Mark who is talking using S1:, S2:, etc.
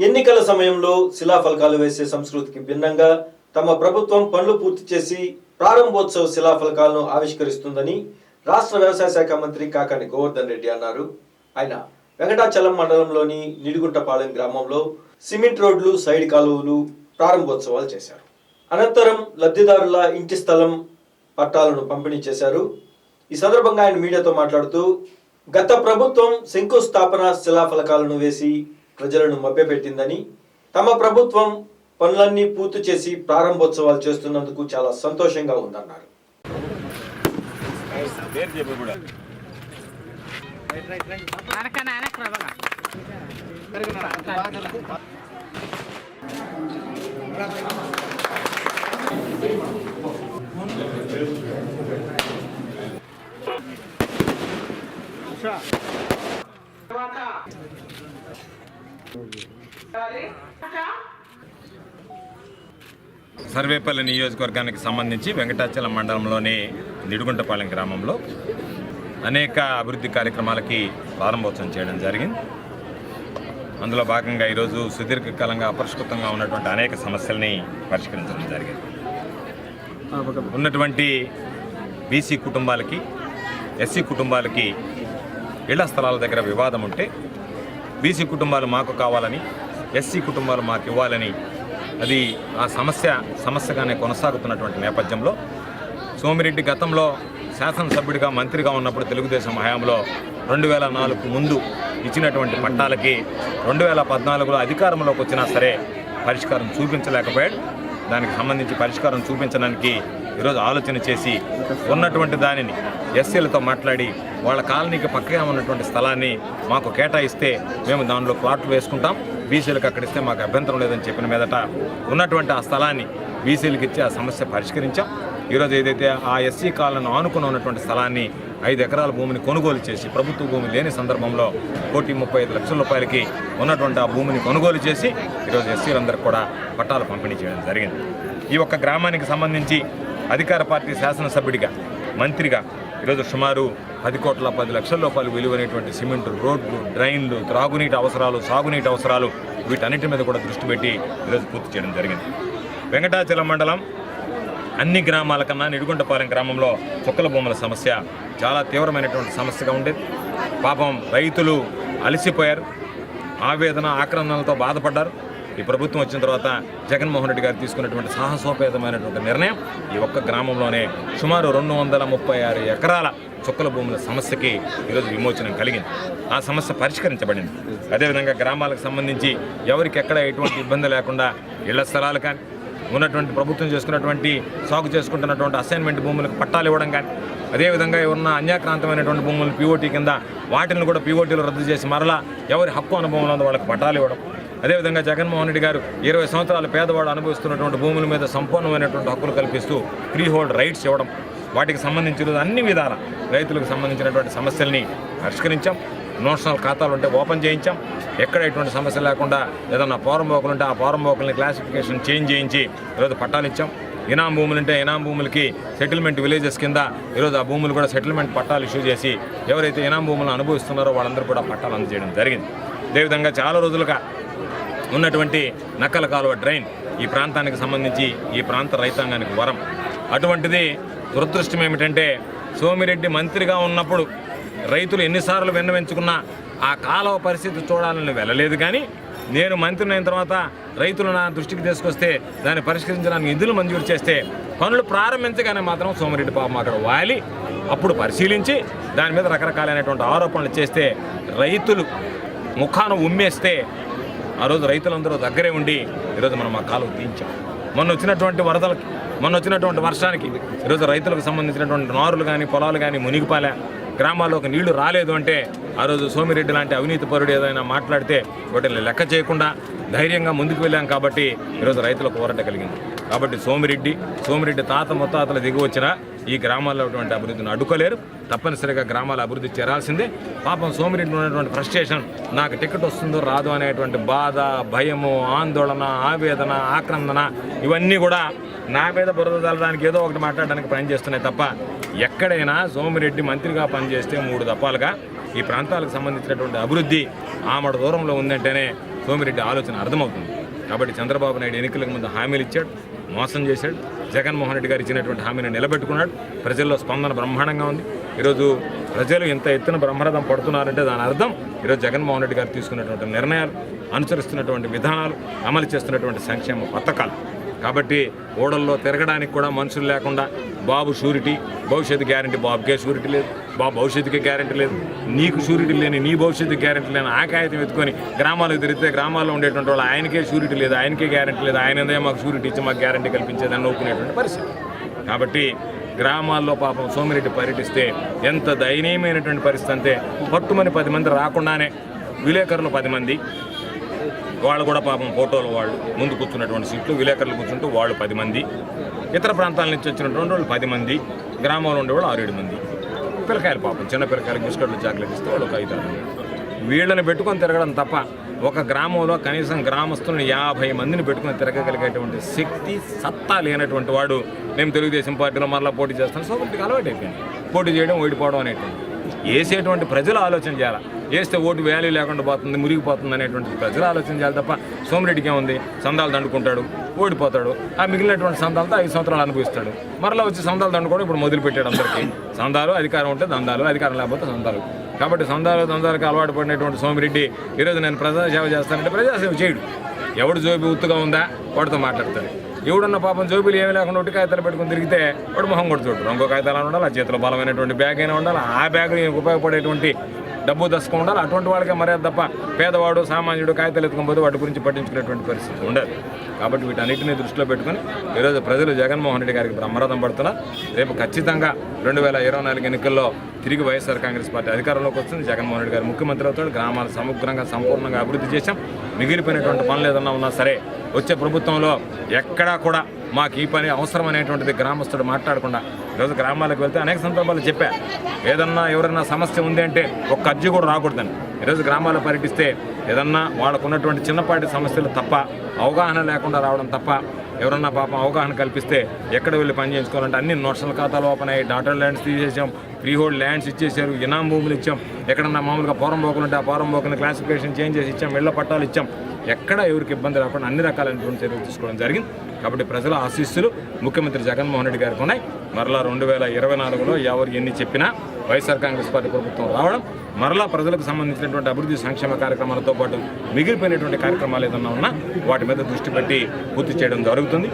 S1: ఎన్నికల సమయంలో శిలాఫలకాలు వేసే సంస్కృతికి భిన్నంగా తమ ప్రభుత్వం పనులు పూర్తి చేసి ప్రారంభోత్సవ శిలాఫలకాలను ఆవిష్కరిస్తుందని రాష్ట్ర వ్యవసాయ శాఖ మంత్రి కాకాని గోవర్ధన్ రెడ్డి అన్నారు. ఆయన వెంకటాచలం మండలంలోని నిడిగుంటపాలెం గ్రామంలో సిమెంట్ రోడ్లు సైడ్ కాలువలు ప్రారంభోత్సవాలు చేశారు. అనంతరం లబ్ధిదారుల ఇంటి స్థలం పట్టాలను పంపిణీ చేశారు. ఈ సందర్భంగా ఆయన మీడియాతో మాట్లాడుతూ గత ప్రభుత్వం శంకుస్థాపన శిలాఫలకాలను వేసి ప్రజలను మభ్యపెట్టిందని తమ ప్రభుత్వం పనులన్నీ పూర్తి చేసి ప్రారంభోత్సవాలు చేస్తున్నందుకు చాలా సంతోషంగా ఉందన్నారు
S2: సర్వేపల్లి నియోజకవర్గానికి సంబంధించి వెంకటాచలం మండలంలోని నిడుగుంటపాలెం గ్రామంలో అనేక అభివృద్ధి కార్యక్రమాలకి ప్రారంభోత్సవం చేయడం జరిగింది. అందులో భాగంగా ఈరోజు సుదీర్ఘకాలంగా అపరిష్కృతంగా ఉన్నటువంటి అనేక సమస్యల్ని పరిష్కరించడం జరిగింది. ఉన్నటువంటి బీసీ కుటుంబాలకి ఎస్సీ కుటుంబాలకి ఇళ్ళ స్థలాల దగ్గర వివాదం ఉంటే బీసీ కుటుంబాలు మాకు కావాలని ఎస్సీ కుటుంబాలు మాకు ఇవ్వాలని అది ఆ సమస్య సమస్యగానే కొనసాగుతున్నటువంటి నేపథ్యంలో సోమిరెడ్డి గతంలో శాసనసభ్యుడిగా మంత్రిగా ఉన్నప్పుడు తెలుగుదేశం హయాంలో రెండు వేల నాలుగు ముందు ఇచ్చినటువంటి పట్టాలకి రెండు వేల పద్నాలుగులో అధికారంలోకి వచ్చినా సరే పరిష్కారం చూపించలేకపోయాడు. దానికి సంబంధించి పరిష్కారం చూపించడానికి ఈరోజు ఆలోచన చేసి ఉన్నటువంటి దానిని ఎస్సీలతో మాట్లాడి వాళ్ళ కాలనీకి పక్కగా ఉన్నటువంటి స్థలాన్ని మాకు కేటాయిస్తే మేము దానిలో ప్లాట్లు వేసుకుంటాం. బీసీలకు అక్కడ ఇస్తే మాకు అభ్యంతరం లేదని చెప్పిన మీదట ఉన్నటువంటి ఆ స్థలాన్ని బీసీలకు ఇచ్చి ఆ సమస్య పరిష్కరించాం. ఈరోజు ఏదైతే ఆ ఎస్సీ కాలను ఆనుకుని ఉన్నటువంటి స్థలాన్ని ఐదు ఎకరాల భూమిని కొనుగోలు చేసి ప్రభుత్వ భూమి లేని సందర్భంలో కోటి ముప్పై ఐదు లక్షల రూపాయలకి ఉన్నటువంటి ఆ భూమిని కొనుగోలు చేసి ఈరోజు ఎస్సీలందరికీ కూడా పట్టాలు పంపిణీ చేయడం జరిగింది. ఈ ఒక్క గ్రామానికి సంబంధించి అధికార పార్టీ శాసనసభ్యుడిగా మంత్రిగా ఈరోజు సుమారు పది కోట్ల పది లక్షల రూపాయలు విలువైనటువంటి సిమెంట్ రోడ్లు డ్రైన్లు త్రాగునీటి అవసరాలు సాగునీటి అవసరాలు వీటన్నిటి మీద కూడా దృష్టి పెట్టి ఈరోజు పూర్తి చేయడం జరిగింది. వెంకటాచలం మండలం అన్ని గ్రామాల కన్నా నిడుగుంటపాలెం గ్రామంలో చుక్కల భూముల సమస్య చాలా తీవ్రమైనటువంటి సమస్యగా ఉండేది పాపం రైతులు అలసిపోయారు. ఆవేదన ఆక్రందనలతో బాధపడ్డారు. ఈ ప్రభుత్వం వచ్చిన తర్వాత జగన్మోహన్ రెడ్డి గారు తీసుకున్నటువంటి సాహసోపేతమైనటువంటి నిర్ణయం ఈ ఒక్క గ్రామంలోనే సుమారు రెండు వందల ముప్పై ఆరు ఎకరాల చుక్కల భూముల సమస్యకి ఈరోజు విమోచనం కలిగింది. ఆ సమస్య పరిష్కరించబడింది. అదేవిధంగా గ్రామాలకు సంబంధించి ఎవరికి ఎక్కడ ఎటువంటి ఇబ్బంది లేకుండా ఇళ్ళ స్థలాలు కానీ ఉన్నటువంటి ప్రభుత్వం చేసుకున్నటువంటి సాగు చేసుకుంటున్నటువంటి అసైన్మెంట్ భూములకు పట్టాలు ఇవ్వడం కానీ అదేవిధంగా ఉన్న అన్యాక్రాంతమైనటువంటి భూములు పీఓటీ కింద వాటిని కూడా పీఓటీలు రద్దు చేసి మరలా ఎవరి హక్కు అనుభవంలో వాళ్ళకి పట్టాలు ఇవ్వడం అదేవిధంగా జగన్మోహన్ రెడ్డి గారు ఇరవై సంవత్సరాల పేదవాడు అనుభవిస్తున్నటువంటి భూముల మీద సంపూర్ణమైనటువంటి హక్కులు కల్పిస్తూ ఫ్రీ హోల్డ్ రైట్స్ ఇవ్వడం వాటికి సంబంధించిన అన్ని విధాల రైతులకు సంబంధించినటువంటి సమస్యల్ని పరిష్కరించాం. నోషనల్ ఖాతాలు ఉంటే ఓపెన్ చేయించాం. ఎక్కడ ఎటువంటి సమస్య లేకుండా ఏదన్నా పోరంబోకులు ఉంటే ఆ పోరంబోకుల్ని క్లాసిఫికేషన్ చేంజ్ చేయించి ఈరోజు పట్టాలు ఇచ్చాం. ఇనాం భూములు ఉంటే ఇనాం భూములకి సెటిల్మెంట్ విలేజెస్ కింద ఈరోజు ఆ భూములు కూడా సెటిల్మెంట్ పట్టాలు ఇష్యూ చేసి ఎవరైతే ఇనాం భూములను అనుభవిస్తున్నారో వాళ్ళందరూ కూడా పట్టాలు అందజేయడం జరిగింది. అదేవిధంగా చాలా రోజులుగా ఉన్నటువంటి నక్కల కాలువ డ్రైన్ ఈ ప్రాంతానికి సంబంధించి ఈ ప్రాంత రైతాంగానికి వరం. అటువంటిది దురదృష్టం ఏమిటంటే సోమిరెడ్డి మంత్రిగా ఉన్నప్పుడు రైతులు ఎన్నిసార్లు విన్నవించుకున్నా ఆ కాలువ పరిస్థితి చూడాలని వెళ్ళలేదు కానీ నేను మంత్రిని అయిన తర్వాత రైతులు నా దృష్టికి తీసుకొస్తే దాన్ని పరిష్కరించడానికి నిధులు మంజూరు చేస్తే పనులు ప్రారంభించగానే మాత్రం సోమిరెడ్డి పాపం అక్కడ వాలి అప్పుడు పరిశీలించి దాని మీద రకరకాలైనటువంటి ఆరోపణలు చేస్తే రైతులు ముఖాన ఉమ్మేస్తే ఆ రోజు రైతులందరూ దగ్గరే ఉండి ఈరోజు మనం ఆ కాలువ తీయించాం. మొన్న వచ్చినటువంటి వరదలకి మొన్న వచ్చినటువంటి వర్షానికి ఈరోజు రైతులకు సంబంధించినటువంటి నారులు కానీ పొలాలు కానీ మునిగిపాలే. గ్రామాల్లోకి నీళ్ళు రాలేదు అంటే ఆ రోజు సోమిరెడ్డి లాంటి అవినీతి పరుడు ఏదైనా మాట్లాడితే వాటిని లెక్క చేయకుండా ధైర్యంగా ముందుకు వెళ్ళాం కాబట్టి ఈరోజు రైతులకు పోరాట కలిగింది. కాబట్టి సోమిరెడ్డి సోమిరెడ్డి తాత ముత్తాతలు దిగి వచ్చిన ఈ గ్రామాల్లో ఉన్నటువంటి అభివృద్ధిని అడ్డుకోలేరు. తప్పనిసరిగా గ్రామాల అభివృద్ధి చేరాల్సిందే. పాపం సోమిరెడ్డి ఉన్నటువంటి ఫ్రస్ట్రేషన్ నాకు టికెట్ వస్తుందో రాదు అనేటువంటి బాధ భయము ఆందోళన ఆవేదన ఆక్రందన ఇవన్నీ కూడా నా మీద బురద చల్లడానికి ఏదో ఒకటి మాట్లాడడానికి పనిచేస్తున్నాయి తప్ప ఎక్కడైనా సోమిరెడ్డి మంత్రిగా పనిచేస్తే మూడు తప్పాలుగా ఈ ప్రాంతాలకు సంబంధించినటువంటి అభివృద్ధి ఆమడ దూరంలో ఉందంటేనే సోమిరెడ్డి ఆలోచన అర్థమవుతుంది. కాబట్టి చంద్రబాబు నాయుడు ఎన్నికలకు ముందు హామీలు ఇచ్చాడు మోసం చేశాడు. జగన్మోహన్ రెడ్డి గారు ఇచ్చినటువంటి హామీని నిలబెట్టుకున్నాడు. ప్రజల్లో స్పందన బ్రహ్మాండంగా ఉంది. ఈరోజు ప్రజలు ఎంత ఎత్తున బ్రహ్మరథం పడుతున్నారంటే దాని అర్థం ఈరోజు జగన్మోహన్ రెడ్డి గారు తీసుకున్నటువంటి నిర్ణయాలు అనుసరిస్తున్నటువంటి విధానాలు అమలు చేస్తున్నటువంటి సంక్షేమ పథకాలు. కాబట్టి ఓడల్లో తిరగడానికి కూడా మనుషులు లేకుండా బాబు షూరిటీ భవిష్యత్తు గ్యారంటీ బాబుకే షూరిటీ లేదు బాబు భవిష్యత్తుకే గ్యారంటీ లేదు నీకు షూరిటీ లేని నీ భవిష్యత్తు గ్యారంటీ లేని ఆ కాగితం ఎత్తుకొని గ్రామాలకు తిరిగితే గ్రామాల్లో ఉండేటువంటి వాళ్ళు ఆయనకే షూరిటీ లేదు ఆయనకే గ్యారంటీ లేదు ఆయన మాకు షూరిటీ ఇచ్చి మాకు గ్యారంటీ కల్పించేదని నవ్వుకునేటువంటి పరిస్థితి. కాబట్టి గ్రామాల్లో పాపం సోమిరెడ్డి పర్యటిస్తే ఎంత దయనీయమైనటువంటి పరిస్థితి అంటే పట్టుమని పది మంది రాకుండానే విలేకరులు పది మంది వాళ్ళు కూడా పాపం ఫోటోలు వాళ్ళు ముందు కూర్చున్నటువంటి సీట్లు విలేకరులు కూర్చుంటూ వాళ్ళు పది మంది. ఇతర ప్రాంతాల నుంచి వచ్చినటువంటి వాళ్ళు పది మంది. గ్రామంలో ఉండేవాళ్ళు ఆరేడు మంది. పిల్లకాయలు పాపం చిన్న పిల్లకాయలు బిస్కెట్లు చాక్లెట్ ఇస్తే వాళ్ళు ఒక ఐదు ఆరు వీళ్ళని పెట్టుకొని తిరగడం తప్ప ఒక గ్రామంలో కనీసం గ్రామస్తులను యాభై మందిని పెట్టుకుని తిరగగలిగేటువంటి శక్తి సత్తా లేనటువంటి వాడు మేము తెలుగుదేశం పార్టీలో మరలా పోటీ చేస్తాను. సో వీటికి అలవాటు అయిపోయింది పోటీ చేయడం ఓడిపోవడం అనేటువంటి వేసేటువంటి ప్రజలు ఆలోచన చేయాలి? వేస్తే ఓటు వాల్యూ లేకుండా పోతుంది మురిగిపోతుంది అనేటువంటి ప్రజలు ఆలోచన తప్ప సోమిరెడ్డికి ఏముంది? సందాలు దండుకుంటాడు ఓడిపోతాడు. ఆ మిగిలినటువంటి సందాలతో ఐదు సంవత్సరాలు అనుభవిస్తాడు. మరలా వచ్చి సందాలు దండుకోవడం ఇప్పుడు మొదలుపెట్టాడు అందరికీ. సందాలు అధికారం ఉంటే దందాలు అధికారం లేకపోతే సందాలు. కాబట్టి సందాలు దందాలకు అలవాటు పడినటువంటి సోమిరెడ్డి ఈరోజు నేను ప్రజాసేవ చేస్తానంటే ప్రజాసేవ చేయడు. ఎవడు జోబి ఉత్తుగా ఉందా? వాడితో మాట్లాడతాడు. ఎవడున్న పాపం జోబులు ఏమీ లేకుండా ఒకటి కాగితాలు పెట్టుకుని తిరిగితే వాడు మొహం కూడా రంగు ఇంకో కాగితాలు ఉండాలి ఆ చేతిలో బలమైనటువంటి బ్యాగ్ అయినా ఉండాలి ఆ బ్యాగ్ ఉపయోగపడేటువంటి డబ్బు దశకం ఉండాలి అటువంటి వాళ్ళకే మర్యాద తప్ప పేదవాడు సామాన్యుడు కాగితాలు ఎత్తుకోకపోతే వాటి గురించి పట్టించుకునేటువంటి పరిస్థితి ఉండదు. కాబట్టి వీటన్నిటిని దృష్టిలో పెట్టుకుని ఈరోజు ప్రజలు జగన్మోహన్ రెడ్డి గారికి బ్రహ్మరథం పడుతున్నారు రేపు ఖచ్చితంగా రెండు వేల ఇరవై నాలుగు ఎన్నికల్లో తిరిగి వైఎస్ఆర్ కాంగ్రెస్ పార్టీ అధికారంలోకి వస్తుంది. జగన్మోహన్ రెడ్డి గారు ముఖ్యమంత్రి అవుతాడు. గ్రామాలు సమగ్రంగా సంపూర్ణంగా అభివృద్ధి చేశాం. మిగిలిపోయినటువంటి పనులు ఏదన్నా ఉన్నా సరే వచ్చే ప్రభుత్వంలో ఎక్కడా కూడా మాకు ఈ పని అవసరం అనేటువంటిది గ్రామస్తుడు మాట్లాడకుండా ఈరోజు గ్రామాలకు వెళ్తే అనేక సందర్భాలు చెప్పా. ఏదన్నా ఎవరైనా సమస్య ఉంది అంటే ఒక్క అర్జీ కూడా రాకూడదని. ఈరోజు గ్రామాల్లో పర్యటిస్తే ఏదన్నా వాళ్ళకు ఉన్నటువంటి చిన్నపాటి సమస్యలు తప్ప అవగాహన లేకుండా రావడం తప్ప ఎవరన్నా పాపం అవగాహన కల్పిస్తే ఎక్కడ వెళ్ళి పని చేయించుకోవాలంటే అన్ని నోషనల్ ఖాతాలు ఓపెన్ అయ్యి డాటర్ ల్యాండ్స్ తీసేసాం. ఫ్రీ హోల్డ్ ల్యాండ్స్ ఇచ్చేసారు ఇనాం భూములు ఇచ్చాం. ఎక్కడన్నా మామూలుగా పోరం బోకులు ఉంటే ఆ పోరం బోకుని క్లాసిఫికేషన్ చేంజ్ చేసి ఇచ్చాం. ఇళ్ళ పట్టాలు ఇచ్చాం. ఎక్కడ ఎవరికి ఇబ్బంది రాకుండా అన్ని రకాలైనటువంటి చర్యలు తీసుకోవడం జరిగింది. కాబట్టి ప్రజల ఆశీస్సులు ముఖ్యమంత్రి జగన్మోహన్ రెడ్డి గారికి ఉన్నాయి. మరలా రెండు వేల ఇరవై నాలుగులో ఎవరు ఎన్ని చెప్పినా వైఎస్ఆర్ కాంగ్రెస్ పార్టీ ప్రభుత్వం రావడం మరలా ప్రజలకు సంబంధించినటువంటి అభివృద్ధి సంక్షేమ కార్యక్రమాలతో పాటు మిగిలిపోయినటువంటి కార్యక్రమాలు ఏదన్నా ఉన్నా వాటి మీద దృష్టి పెట్టి పూర్తి చేయడం జరుగుతుంది.